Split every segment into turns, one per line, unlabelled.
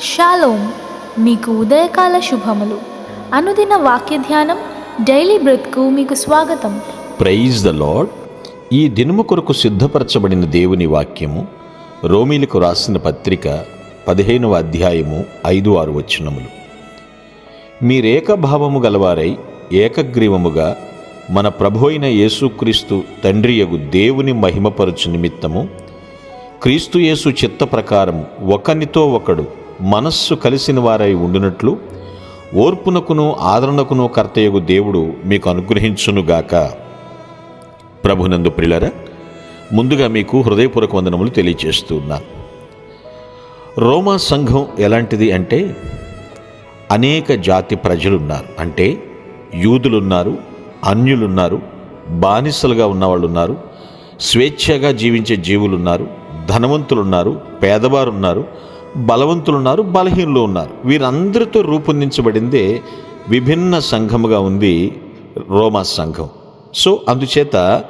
Shalom మీకు ఉదయకాల శుభములు. అనుదిన వాక్య ధ్యానం డైలీ బ్రెత్కు మీకు స్వాగతం.
ప్రైజ్ ద లాడ్ ఈ దినము కొరకు సిద్ధపరచబడిన దేవుని వాక్యము రోమీలకు రాసిన పత్రిక పదిహేనవ అధ్యాయము ఐదు ఆరు వచనములు. మీరేకభావము గలవారై ఏకగ్రీవముగా మన ప్రభు అయిన యేసుక్రీస్తు తండ్రియగు దేవుని మహిమపరచు నిమిత్తము క్రీస్తు యేసు చిత్త ప్రకారం ఒకనితో ఒకడు మనస్సు కలిసిన వారై ఉండినట్లు ఓర్పునకును ఆదరణకును కర్తయగు దేవుడు మీకు అనుగ్రహించునుగాక. ప్రభునందు ప్రిలర ముందుగా మీకు హృదయపూర్వక వందనములు తెలియజేస్తున్నాను రోమా సంఘం ఎలాంటిది అంటే అనేక జాతి ప్రజలున్నారు. అంటే యూదులున్నారు అన్యులున్నారు బానిసలుగా ఉన్నవాళ్ళు ఉన్నారు స్వేచ్ఛగా జీవించే జీవులున్నారు ధనవంతులున్నారు పేదవారున్నారు బలవంతులు ఉన్నారు బలహీనులు ఉన్నారు. వీరందరితో రూపొందించబడిందే విభిన్న సంఘముగా ఉంది రోమా సంఘం. సో అందుచేత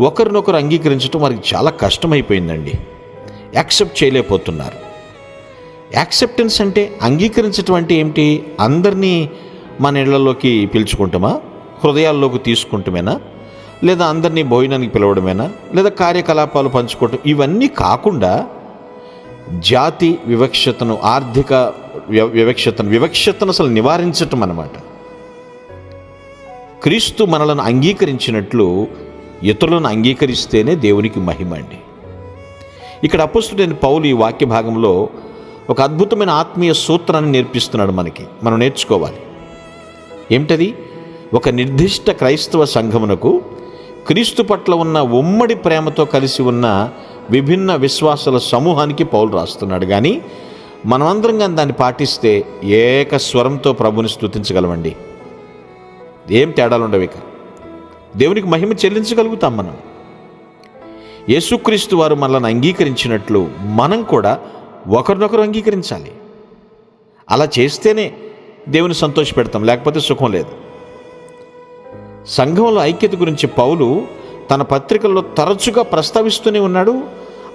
ఒకరినొకరు అంగీకరించడం వారికి చాలా కష్టమైపోయిందండి. యాక్సెప్ట్ చేయలేకపోతున్నారు. యాక్సెప్టెన్స్ అంటే అంగీకరించటం అంటే ఏమిటి? అందరినీ మన ఇళ్ళలోకి పిలుచుకుంటామా? హృదయాల్లోకి తీసుకుంటమేనా? లేదా అందరినీ భోజనానికి పిలవడమేనా? లేదా కార్యకలాపాలు పంచుకోవటం? ఇవన్నీ కాకుండా జాతి వివక్షతను ఆర్థిక వివక్షతను వివక్షతను అసలు నివారించటం అన్నమాట. క్రీస్తు మనలను అంగీకరించినట్లు ఇతరులను అంగీకరిస్తేనే దేవునికి మహిమ అండి. ఇక్కడ అపుస్తుడైన పౌలు ఈ వాక్య భాగంలో ఒక అద్భుతమైన ఆత్మీయ సూత్రాన్ని నేర్పిస్తున్నాడు మనకి. మనం నేర్చుకోవాలి. ఏమిటది? ఒక నిర్దిష్ట క్రైస్తవ సంఘమునకు క్రీస్తు పట్ల ఉన్న ఉమ్మడి ప్రేమతో కలిసి ఉన్న విభిన్న విశ్వాసాల సమూహానికి పౌలు రాస్తున్నాడు. కానీ మనమందరం కానీ దాన్ని పాటిస్తే ఏక స్వరంతో ప్రభుని స్థుతించగలమండి ఏం తేడాలు ఉండవు ఇక. దేవునికి మహిమ చెల్లించగలుగుతాం మనం. యేసుక్రీస్తు వారు మనల్ని అంగీకరించినట్లు మనం కూడా ఒకరినొకరు అంగీకరించాలి. అలా చేస్తేనే దేవుని సంతోషపెడతాం లేకపోతే సుఖం లేదు. సంఘంలో ఐక్యత గురించి పౌలు తన పత్రికల్లో తరచుగా ప్రస్తావిస్తూనే ఉన్నాడు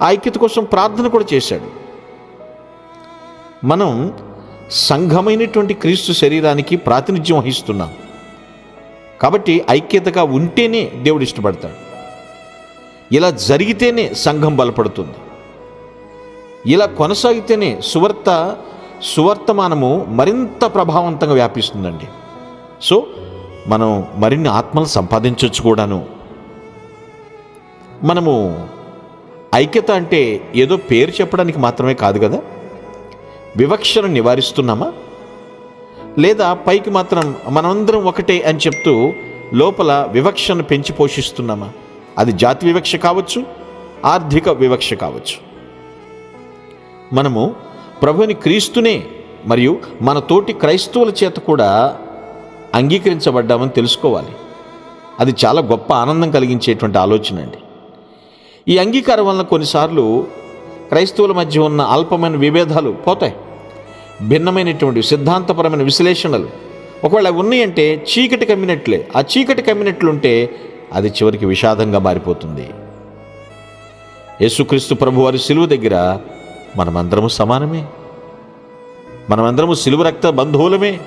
ఆ ఐక్యత కోసం ప్రార్థన కూడా చేశాడు. మనం సంఘమైనటువంటి క్రీస్తు శరీరానికి ప్రాతినిధ్యం వహిస్తున్నాం. కాబట్టి ఐక్యతగా ఉంటేనే దేవుడు ఇష్టపడతాడు. ఇలా జరిగితేనే సంఘం బలపడుతుంది. ఇలా కొనసాగితేనే సువార్త సువర్తమానము మరింత ప్రభావవంతంగా వ్యాపిస్తుందండి. సో మనం మరిన్ని ఆత్మలు సంపాదించవచ్చు కూడాను. మనము ఐక్యత అంటే ఏదో పేరు చెప్పడానికి మాత్రమే కాదు కదా? వివక్షను నివారిస్తున్నామా? లేదా పైకి మాత్రం మనమందరం ఒకటే అని చెప్తూ లోపల వివక్షను పెంచి పోషిస్తున్నామా? అది జాతి వివక్ష కావచ్చు ఆర్థిక వివక్ష కావచ్చు. మనము ప్రభుని క్రీస్తునే మరియు మన తోటి క్రైస్తవుల చేత కూడా అంగీకరించబడ్డామని తెలుసుకోవాలి. అది చాలా గొప్ప ఆనందం కలిగించేటువంటి ఆలోచన అండి. ఈ అంగీకారం వలన కొన్నిసార్లు క్రైస్తవుల మధ్య ఉన్న అల్పమైన విభేదాలు పోతాయి. భిన్నమైనటువంటి సిద్ధాంతపరమైన విశ్లేషణలు ఒకవేళ అవి ఉన్నాయంటే చీకటి కమ్మినట్లే. ఆ చీకటి కమ్మినట్లుంటే అది చివరికి విషాదంగా మారిపోతుంది. యేసుక్రీస్తు ప్రభు వారి సిలువ దగ్గర మనమందరము సమానమే. మనమందరము సిలువ రక్త బంధువులమే.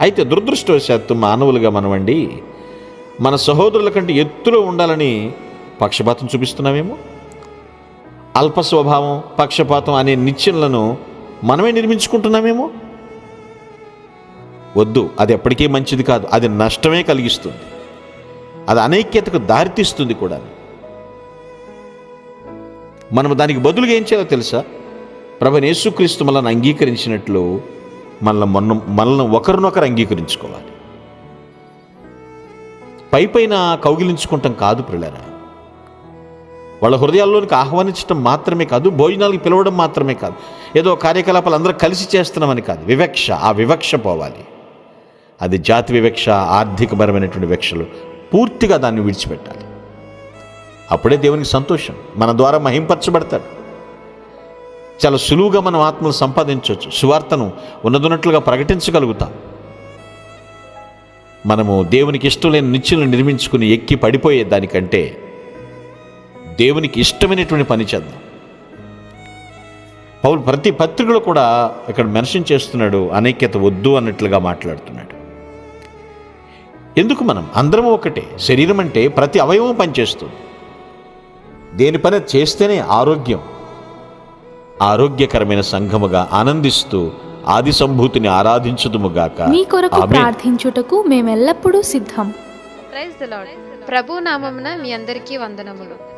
అయితే దురదృష్టవశాత్తు మానవులుగా మనమండి మన సహోదరుల కంటే ఎత్తులో ఉండాలని పక్షపాతం చూపిస్తున్నామేమో అల్ప స్వభావం పక్షపాతం అనే నిత్యంలను మనమే నిర్మించుకుంటున్నామేమో వద్దు అది ఎప్పటికీ మంచిది కాదు. అది నష్టమే కలిగిస్తుంది. అది అనైక్యతకు దారితీస్తుంది కూడా మనం దానికి బదులుగా ఏం చేయాలో తెలుసా? ప్రభు యేసుక్రీస్తు మనల్ని అంగీకరించినట్లు మనల్ని మొన్న మనల్ని ఒకరినొకరు అంగీకరించుకోవాలి. పై పైన కౌగిలించుకుంటాం కాదు ప్రిలరా వాళ్ళ హృదయాల్లోనికి ఆహ్వానించడం మాత్రమే కాదు భోజనాలకు పిలవడం మాత్రమే కాదు. ఏదో కార్యకలాపాలు అందరూ కలిసి చేస్తున్నామని కాదు. వివక్ష ఆ వివక్ష పోవాలి. అది జాతి వివక్ష ఆర్థికపరమైనటువంటి వివక్షలు పూర్తిగా దాన్ని విడిచిపెట్టాలి. అప్పుడే దేవునికి సంతోషం. మన ద్వారా మహింపరచబడతాడు. చాలా సులువుగా మనం ఆత్మను సంపాదించవచ్చు. సువార్తను ఉన్నదున్నట్లుగా ప్రకటించగలుగుతాం. మనము దేవునికి ఇష్టం లేని నిత్యులను నిర్మించుకుని ఎక్కి పడిపోయే దానికంటే దేవునికి ఇష్టమైనటువంటి పని చేద్దాం. పౌలు ప్రతి పత్రికలో కూడా ఇక్కడ మెన్షన్ చేస్తున్నాడు అనైక్యత వద్దు అన్నట్లుగా మాట్లాడుతున్నాడు. ఎందుకు మనం? అందరం ఒకటే. శరీరం అంటే ప్రతి అవయవం పనిచేస్తుంది. దేని పని? చేస్తేనే ఆరోగ్యం. ఆరోగ్యకరమైన సంఘముగా ఆనందిస్తూ ఆది సంభూతిని ఆరాధించుదుముగాక
మీ కొరకు. ప్రార్థించుటకు మేమెల్లప్పుడూ సిద్ధం.
ప్రైజ్ ద లార్డ్ ప్రభు నామమున మీ అందరికీ వందనములు.